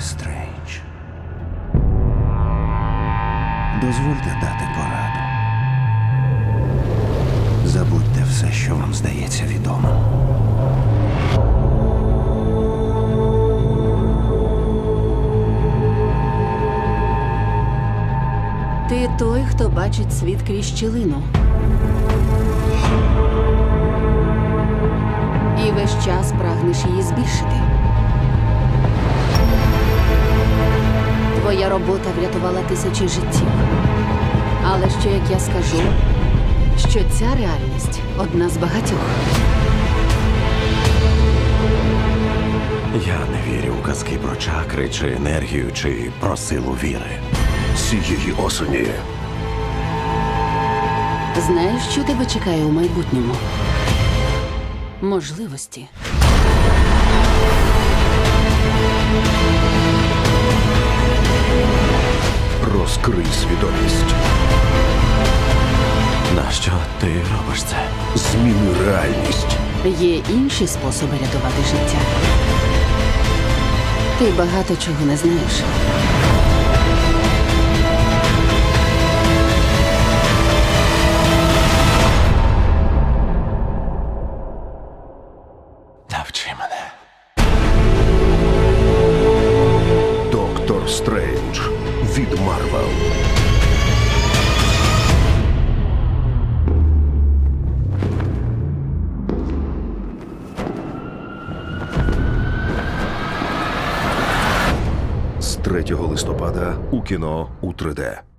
Стрейндж. Дозвольте дати пораду. Забудьте все, що вам здається відомим. Ти той, хто бачить світ крізь щілину. І весь час прагнеш її збільшити. Робота врятувала тисячі життів. Але що як я скажу, що ця реальність одна з багатьох. Я не вірю у казки про чакри чи енергію, чи про силу віри. Цієї осені Знаєш, що тебе чекає у майбутньому? Можливості. Розкрий свідомість. Нащо ти робиш це? Зміни реальність. Є інші способи рятувати життя. Ти багато чого не знаєш. Навчи мене. Доктор Стрейндж 3 листопада у кіно у 3D.